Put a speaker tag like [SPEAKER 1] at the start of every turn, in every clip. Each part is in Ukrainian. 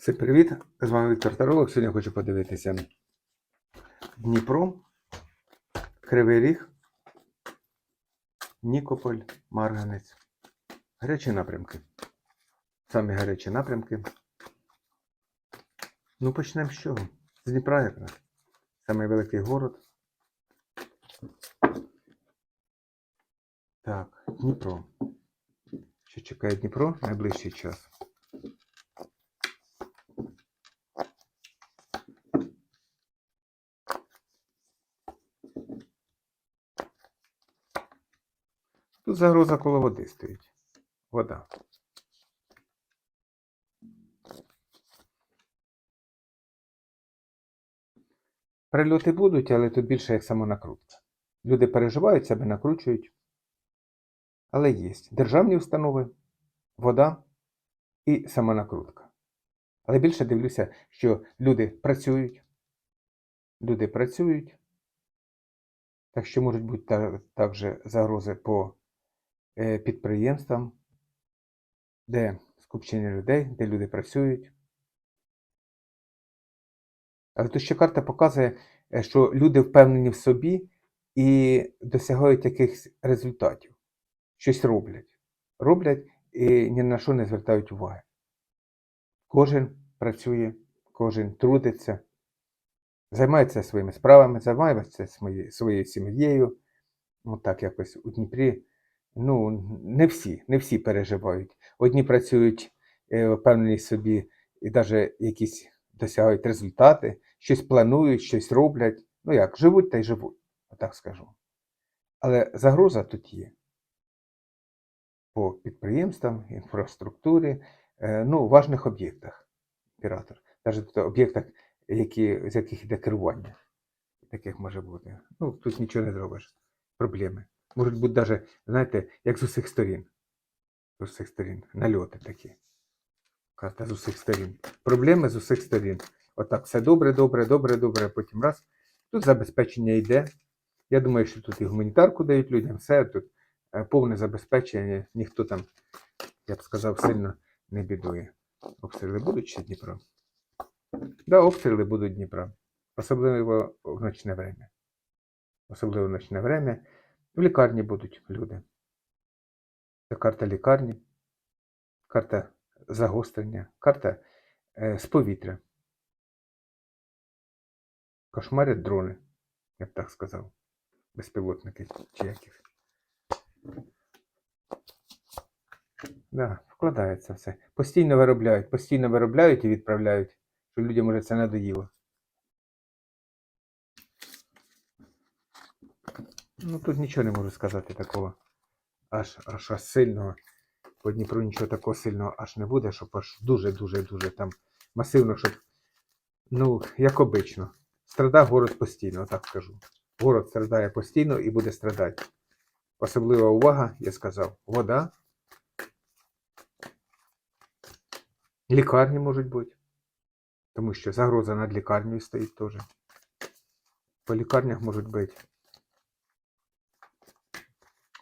[SPEAKER 1] Всім привіт! З вами Віктор Таролог. Сьогодні хочу подивитися Дніпро, Кривий Ріг, Нікополь, Марганець. Гарячі напрямки. Самі гарячі напрямки. Ну, почнемо з чого? З Дніпра якраз. Самий великий город. Так, Дніпро. Що чекає Дніпро найближчий час? Тут загроза коло води стоїть. Вода. Прильоти будуть, але тут більше як самонакрутка. Люди переживають себе, накручують. Але є державні установи, вода і самонакрутка. Але більше дивлюся, що люди працюють. Люди працюють. Так що можуть бути та- також загрози по підприємствам, де скупчення людей, де люди працюють. Але тут ще карта показує, е, що люди впевнені в собі і досягають якихось результатів. Щось роблять. Роблять і ні на що не звертають уваги. Кожен працює, кожен трудиться, займається своїми справами, займається своєю, сім'єю. Отак якось у Дніпрі. Ну, не всі, не всі переживають. Одні працюють, е, впевнені собі, і навіть якісь досягають результати, щось планують, щось роблять. Ну як, живуть та й живуть, отак скажу. Але загроза тут є по підприємствам, інфраструктурі, е, ну, важних об'єктах. Оператор. Навіть об'єктах, які, з яких йде керування. Таких може бути. Ну, тут нічого не зробиш. Проблеми. Можуть бути навіть, знаєте, як з усіх сторін. З усіх сторін. Нальоти такі. Карта з усіх сторін. Проблеми з усіх сторін. Отак, все добре, добре, добре, добре, потім раз. Тут забезпечення йде. Я думаю, що тут і гуманітарку дають людям, все тут е, повне забезпечення, ніхто там, я б сказав, сильно не бідує. Обстріли будуть ще Дніпро? Да, обстріли будуть Дніпра. Особливо в ночне время. Особливо в ночне время. В лікарні будуть люди. Це карта лікарні, карта загострення, карта е, з повітря. Кошмарять дрони, я б так сказав. Безпілотники чи яких. Да, вкладається все. Постійно виробляють, постійно виробляють і відправляють, що людям уже це надоїло. Ну тут нічого не можу сказати такого. Аж аж, аж сильного. По Дніпру нічого такого сильного аж не буде, щоб аж дуже-дуже-дуже там масивно, щоб. Ну, як обично. Страдав город постійно, так скажу. Город страдає постійно і буде страдати. Особлива увага, я сказав, вода. Лікарні можуть бути. Тому що загроза над лікарнею стоїть теж. По лікарнях можуть бути.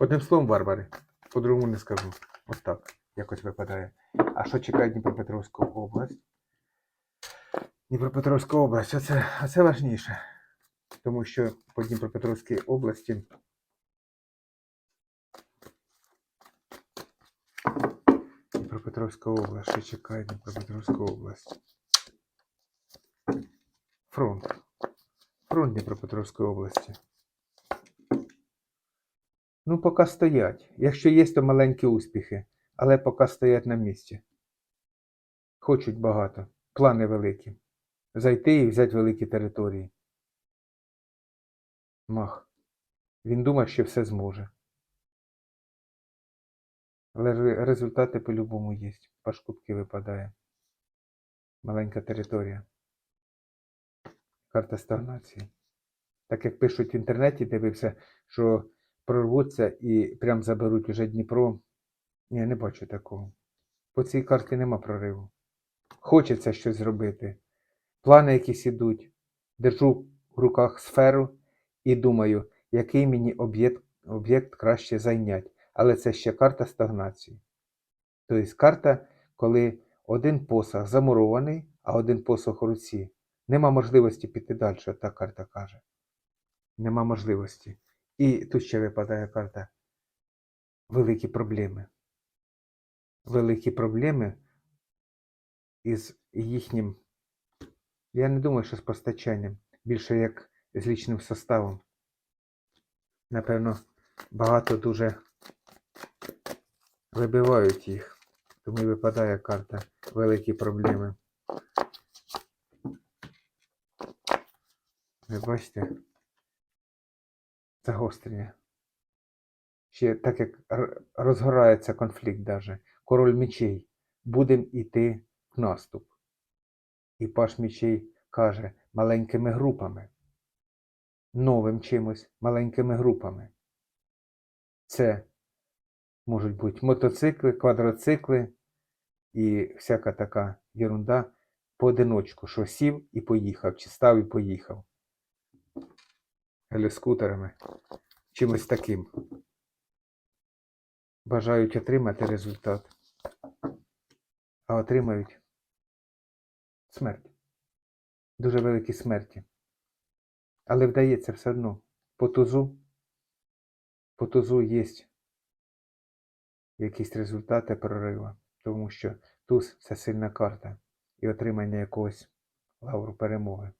[SPEAKER 1] Одним словом, варвари. По-другому не скажу. Ось так. Якось випадає. А що чекає Дніпропетровську область? Дніпропетровська область, оце, оце важніше. Тому що по Дніпропетровській області Дніпропетровська область, що чекає Дніпропетровська область. Фронт. Фронт Дніпропетровської області. Ну, поки стоять. Якщо є, то маленькі успіхи, але поки стоять на місці. Хочуть багато, плани великі. Зайти і взяти великі території. Мах. Він думає, що все зможе. Але результати по-любому є. Пашкутки випадає. Маленька територія. Карта стагнації. Так як пишуть в інтернеті, дивився, що прорвуться і прям заберуть уже Дніпро. Ні, не бачу такого. По цій карті нема прориву. Хочеться щось зробити. Плани якісь ідуть. Держу в руках сферу і думаю, який мені об'єкт краще зайняти. Але це ще карта стагнації. Тобто карта, коли один посаг замурований, а один посох у руці. Нема можливості піти далі, так карта каже. Нема можливості. І тут ще випадає карта. Великі проблеми. Великі проблеми із їхнім. Я не думаю, що з постачанням. Більше як з лічним составом. Напевно, багато дуже вибивають їх. Тому і випадає карта великі проблеми. Ви бачите? Загострення. Ще так як розгорається конфлікт даже. Король мечей. Будем іти в наступ. І паш мечей каже маленькими групами. Новим чимось маленькими групами. Це можуть бути мотоцикли, квадроцикли і всяка така ерунда поодиночку, що сів і поїхав, чи став і поїхав. Геліскутерами. Чимось таким. Бажають отримати результат. А отримають смерть. Дуже великі смерті. Але вдається все одно. По тузу, по тузу є якісь результати прорива, тому що туз це сильна карта і отримання якогось лавру перемоги.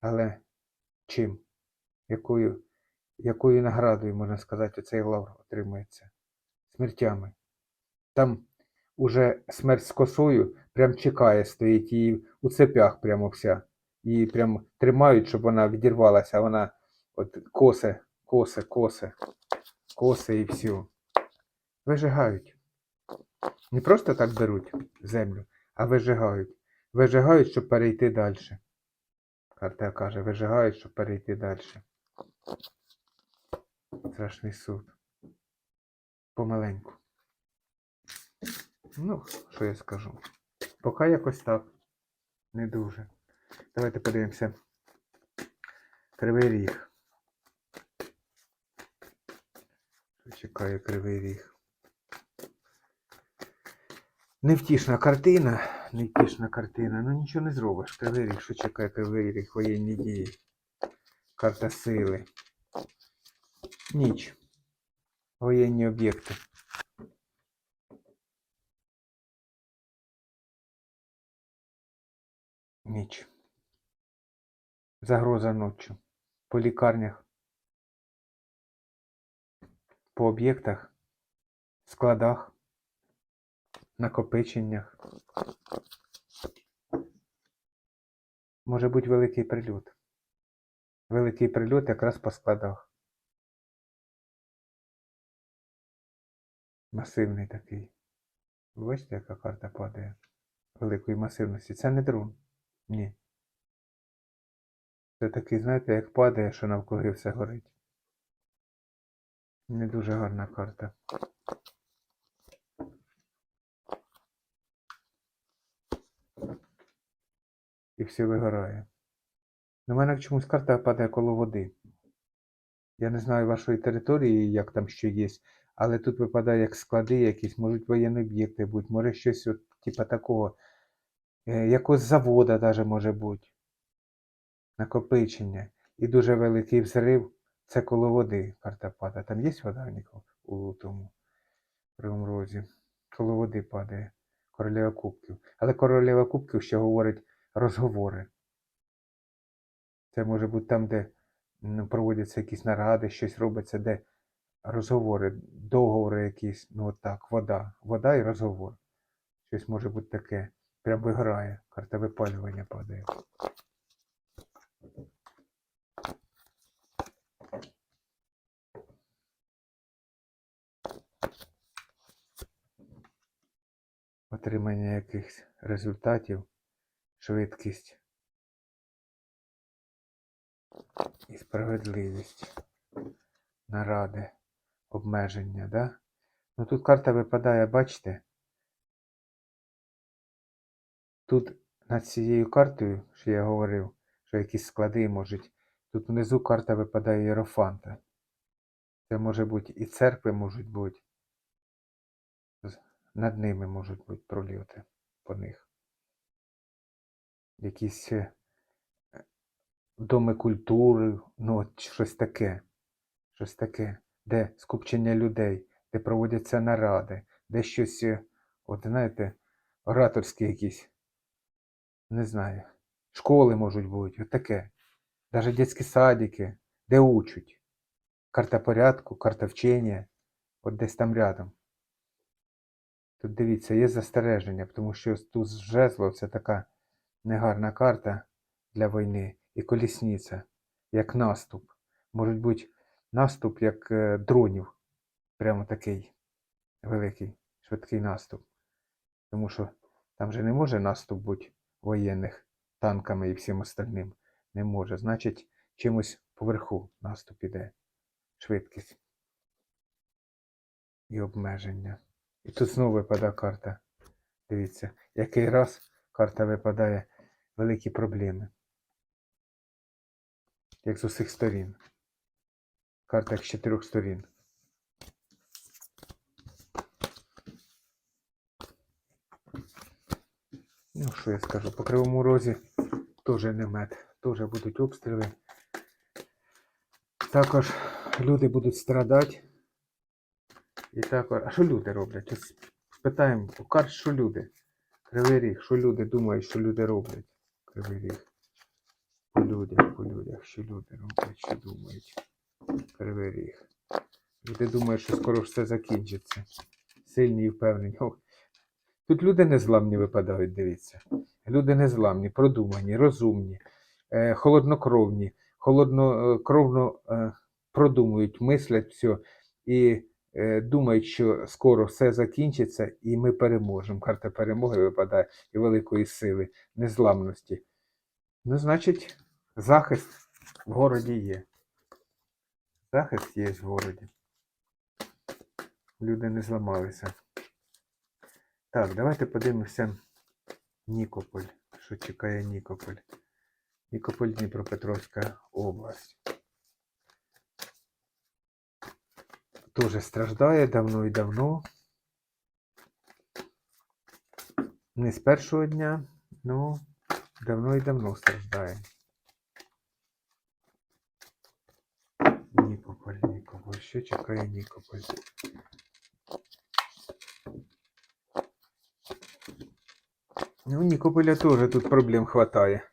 [SPEAKER 1] Але чим? Якою, якою наградою, можна сказати, цей лавр отримується? Смертями. Там уже смерть з косою прям чекає, стоїть її у цепях прямо вся. Її прям тримають, щоб вона відірвалася, а вона от косе, косе, косе, косе і все. Вижигають. Не просто так беруть землю, а вижигають. Вижигають, щоб перейти далі. Карта каже, вижигають, щоб перейти далі. Страшний суд. Помаленьку. Ну, що я скажу? Поки якось так. Не дуже. Давайте подивимося. Кривий ріг. Що чекає кривий ріг? Невтішна картина. Невтішна картина. Ну нічого не зробиш. Ріг, що чекає кривий воєнні дії. Карта сили. Ніч. Воєнні об'єкти. Ніч. Загроза ночі. По лікарнях. По об'єктах. Складах. Накопиченнях. Може бути великий прильот. Великий прильот якраз по складах. Масивний такий. Бачите, яка карта падає великої масивності. Це не дрон. Ні. Це такий, знаєте, як падає, що навкруги все горить. Не дуже гарна карта. Все вигорає. У мене чомусь карта падає коло води. Я не знаю вашої території, як там що є, але тут випадає як склади якісь, можуть воєнні об'єкти бути, може щось от, типа такого, е, якогось завода даже може бути. Накопичення. І дуже великий взрив. Це коло води карта падає. Там є вода у тому Кривому розі. Коло води падає. Королева кубків. Але королева кубків ще говорить розговори. Це може бути там, де проводяться якісь наради, щось робиться, де розговори, договори якісь, ну от так, вода. Вода і розговор. Щось може бути таке. Прям виграє. Карта випалювання падає. Отримання якихось результатів, швидкість і справедливість, наради, обмеження, да? Ну тут карта випадає, бачите? Тут над цією картою, що я говорив, що якісь склади можуть, тут внизу карта випадає Єрофанта. Це може бути і церкви можуть бути. Над ними можуть бути прольоти по них. Якісь е, доми культури, ну от щось таке. Щось таке, де скупчення людей, де проводяться наради, де щось, е, от знаєте, ораторські якісь, не знаю, школи можуть бути, от таке. Навіть дитячі садики, де учать. Карта порядку, карта вчення, от десь там рядом. Тут дивіться, є застереження, тому що тут жезло це така негарна карта для війни і колісниця, як наступ. Може бути наступ як е, дронів. Прямо такий великий, швидкий наступ. Тому що там же не може наступ бути воєнних танками і всім остальним. Не може. Значить, чимось поверху наступ іде. Швидкість і обмеження. І тут знову випадає карта. Дивіться, який раз карта випадає великі проблеми. Як з усіх сторін. Карта як з чотирьох сторін. Ну, що я скажу, по кривому розі теж не мед, теж будуть обстріли. Також люди будуть страдати. І також. А що люди роблять? Спитаємо карт, що люди? Кривий ріг, що люди думають, що люди роблять? Кривий. По людях, по людях, що люди роблять, що думають. Кривий ріг. Люди думають, що скоро все закінчиться. Сильні і впевнені. Ох. Тут люди незламні випадають, дивіться. Люди незламні, продумані, розумні, е, холоднокровні, холоднокровно е, продумують, мислять все і е, думають, що скоро все закінчиться і ми переможемо. Карта перемоги випадає і великої сили, незламності. Ну, значить, захист в городі є. Захист є в городі. Люди не зламалися. Так, давайте подивимося Нікополь. Що чекає Нікополь? Нікополь Дніпропетровська область. Тоже страждає давно і давно. Не з першого дня, ну давно і давно страждає. Нікополь, Нікополь. Що чекає Нікополь? Ну, Нікополя теж тут проблем хватає.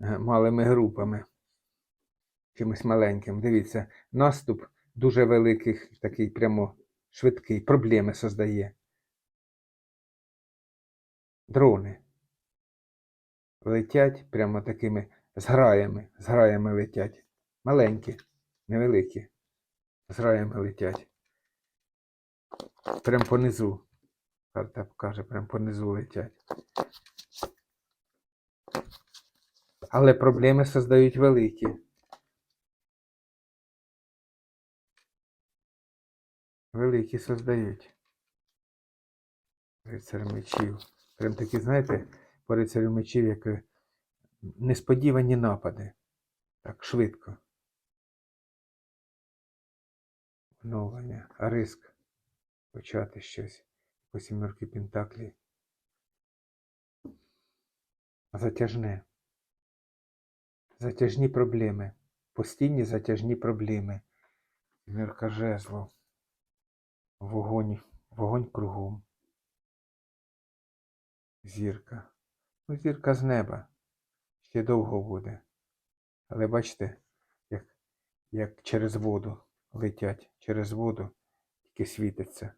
[SPEAKER 1] Е, Малими групами. Чимось маленьким. Дивіться, наступ дуже великих, такий прямо швидкий, проблеми создає. Дрони. Летять прямо такими зграями. Зграями летять. Маленькі, невеликі. Зграями летять. Прям понизу. Карта покаже, прям понизу летять. Але проблеми создають великі. Великі создають. Рицар мечів. Прям такі, знаєте, по рицарю мечів, як е, несподівані напади. Так, швидко. Оновлення. А риск почати щось. По сімерки Пентаклі. Затяжне. Затяжні проблеми. Постійні затяжні проблеми. Сімерка жезлов. Вогонь. Вогонь кругом. Зірка. Ну, зірка з неба. Ще довго буде. Але бачите, як, як через воду летять. Через воду тільки світиться.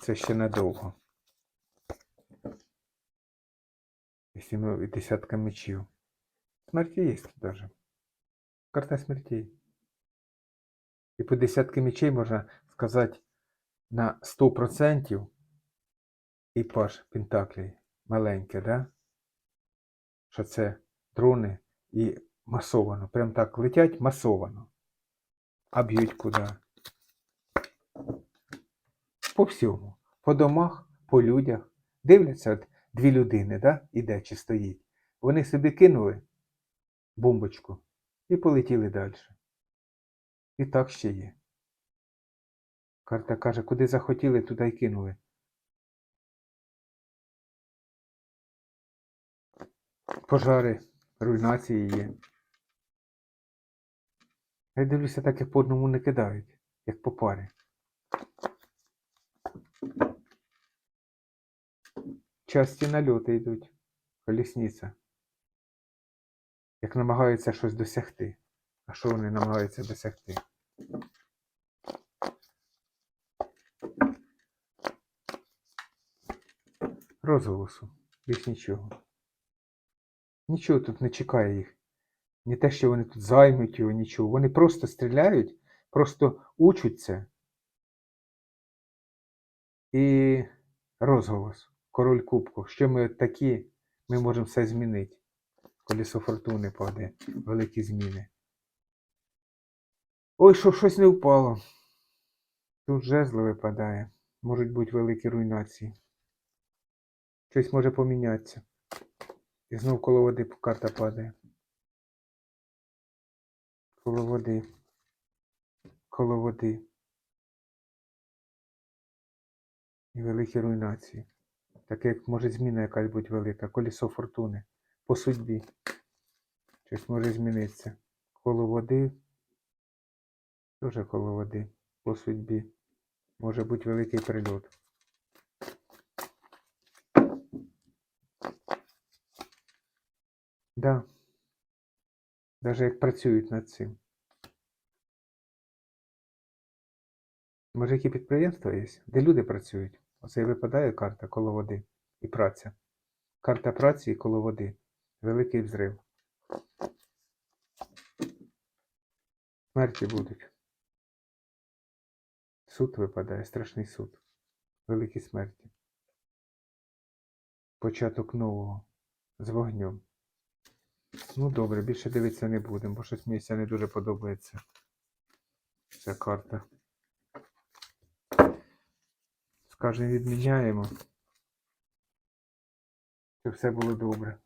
[SPEAKER 1] Це ще надовго. І і десятка мечів. Смерті є даже. Карта смертей. І по десятки мечей можна сказати на 100% і паш Пентаклей маленьке, да? Що це дрони і масовано. Прям так летять масовано. А б'ють куди? По всьому. По домах, по людях. Дивляться от дві людини, да? іде чи стоїть. Вони собі кинули бомбочку і полетіли далі. І так ще є. Карта каже, куди захотіли, туди й кинули. Пожари, руйнації є. Я дивлюся, так як по одному не кидають, як по парі. Часті нальоти йдуть. Колісниця. Як намагаються щось досягти. А що вони намагаються досягти? Розголосу. Більш нічого. Нічого тут не чекає їх. Не те, що вони тут займуть його, нічого. Вони просто стріляють, просто учаться. І розголос. Король Кубку. Що ми такі, ми можемо все змінити. Колесо фортуни паде, великі зміни. Ой, що щось не впало. Тут жезло випадає. Можуть бути великі руйнації. Щось може помінятися. І знов коло води карта падає. Коло води. Коло води. І великі руйнації. Таке як може зміна якась бути велика. Колесо фортуни. По судьбі. Щось може змінитися. Коло води. Дуже коло води. По судьбі. Може бути великий прильот. Да. Даже як працюють над цим. Може, які підприємства є, де люди працюють. Оце і випадає карта коло води і праця. Карта праці і коло води. Великий взрив. Смерті будуть. Суд випадає, страшний суд. Великі смерті. Початок нового. З вогнем. Ну добре, більше дивитися не будемо, бо щось мені не дуже подобається. Ця карта. Скажемо, відміняємо. Щоб все було добре.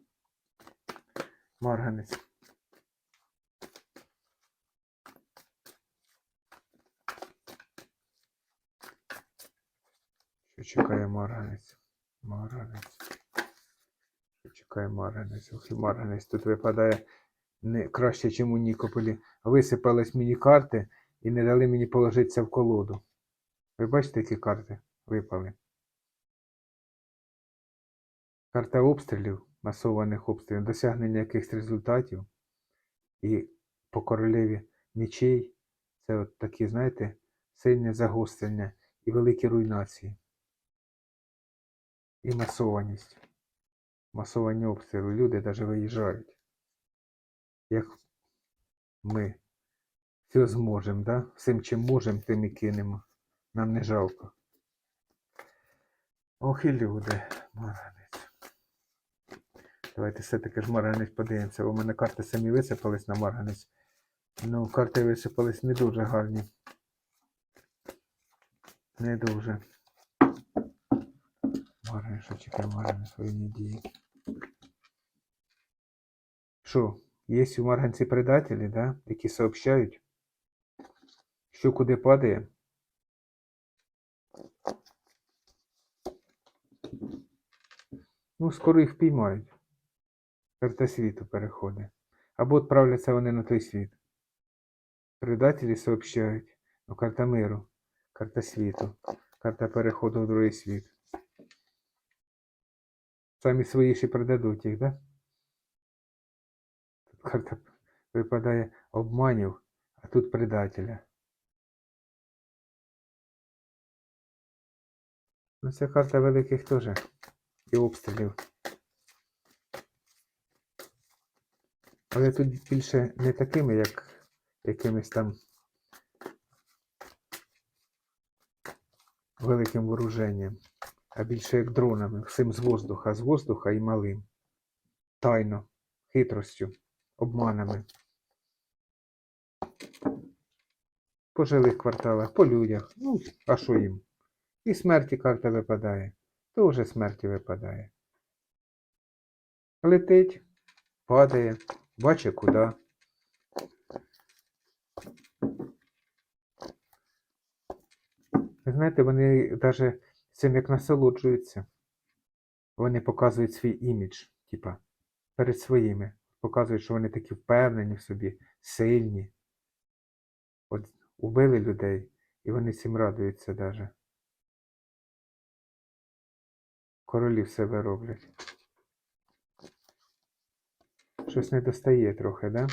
[SPEAKER 1] Марганець. Що чекає марганець? Марганець. Що чекає марганець? Ох, марганець тут випадає не краще, ніж у Нікополі. Висипались мені карти і не дали мені положитися в колоду. Ви бачите, які карти випали? Карта обстрілів, масованих обстрілів, досягнення якихось результатів. І по королеві мечей це от такі, знаєте, сильне загострення і великі руйнації. І масованість. Масовані обстріли. Люди навіть виїжджають. Як ми все зможемо, да? Всім, чим можемо, тим і кинемо. Нам не жалко. Ох і люди, марганець. Давайте все-таки ж марганець подивимося. У мене карти самі висипались на марганець. Ну, карти висипались не дуже гарні. Не дуже. Що чекає марганець воєнні дії. Що, є у марганці предателі, да? які сообщають, що куди падає? Ну, скоро їх впіймають. Карта світу переходить. Або відправляться вони на той світ. Предателі сообщають. Ну, карта миру, карта світу, карта переходу в другий світ. Самі свої ще предадуть їх, да? Тут карта випадає обманів, а тут предателя. Ну, це карта великих теж і обстрілів. Але тут більше не такими, як якимись там великим вооруженням, а більше як дронами, всім з воздуха, з воздуха і малим. Тайно, хитростю, обманами. По жилих кварталах, по людях. Ну, а що їм? І смерті карта випадає. То вже смерті випадає. Летить, падає, бачить куди. Ви знаєте, вони навіть цим як насолоджуються. Вони показують свій імідж, типа, перед своїми. Показують, що вони такі впевнені в собі, сильні. От убили людей, і вони цим радуються навіть. Королі в себе роблять. Щось не достає трохи, да?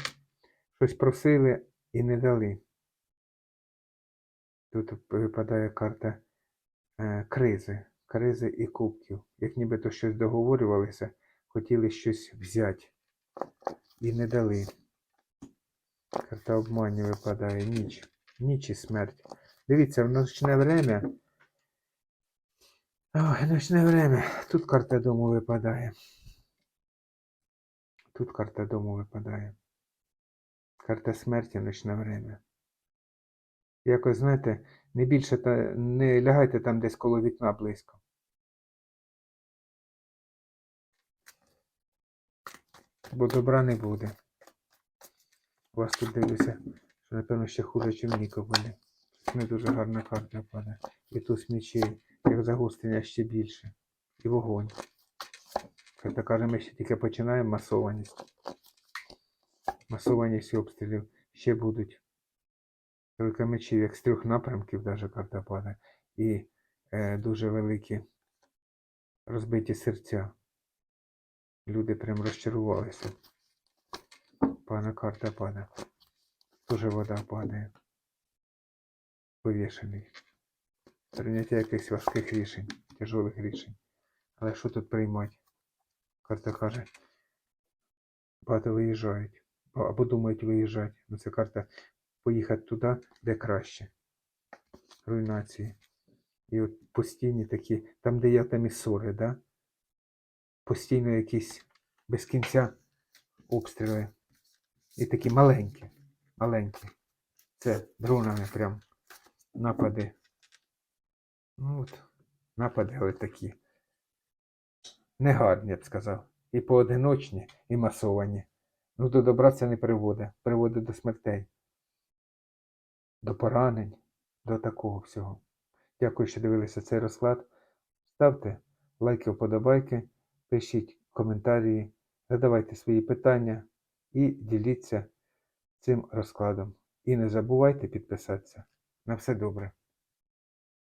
[SPEAKER 1] Щось просили і не дали. Тут випадає карта кризи, кризи і кубків. Як нібито щось договорювалися, хотіли щось взяти і не дали. Карта обманю випадає ніч. Ніч і смерть. Дивіться, в ночне время. Ой, ночне время. Тут карта дому випадає. Тут карта дому випадає. Карта смерті ночне время. Якось, знаєте, не більше та не лягайте там десь коло вікна близько. Бо добра не буде. У вас тут дивлюся, що напевно ще хуже, ніж Ніко буде. Не дуже гарна карта падає. І туз мечей, як загострення ще більше. І вогонь. Карта каже, ми ще тільки починаємо масованість. Масованість обстрілів ще будуть. Тройка мечів, як з трьох напрямків, даже карта падає. І е, дуже великі розбиті серця. Люди прям розчарувалися. Пана карта падає. Дуже вода падає. Повішений. Прийняття якихось важких рішень, тяжелих рішень. Але що тут приймати? Карта каже, багато виїжджають. Або думають виїжджати. Ну це карта поїхати туди, де краще. Руйнації. І от постійні такі, там, де я там і ссори, да? Постійно якісь без кінця обстріли. І такі маленькі, маленькі. Це дронами прям напади. Ну от, напади ось такі. Негарні, я б сказав. І поодиночні, і масовані. Ну, до добра це не приводить. Приводить до смертей, до поранень, до такого всього. Дякую, що дивилися цей розклад. Ставте лайки, вподобайки, пишіть коментарі, задавайте свої питання і діліться цим розкладом. І не забувайте підписатися. На все добре.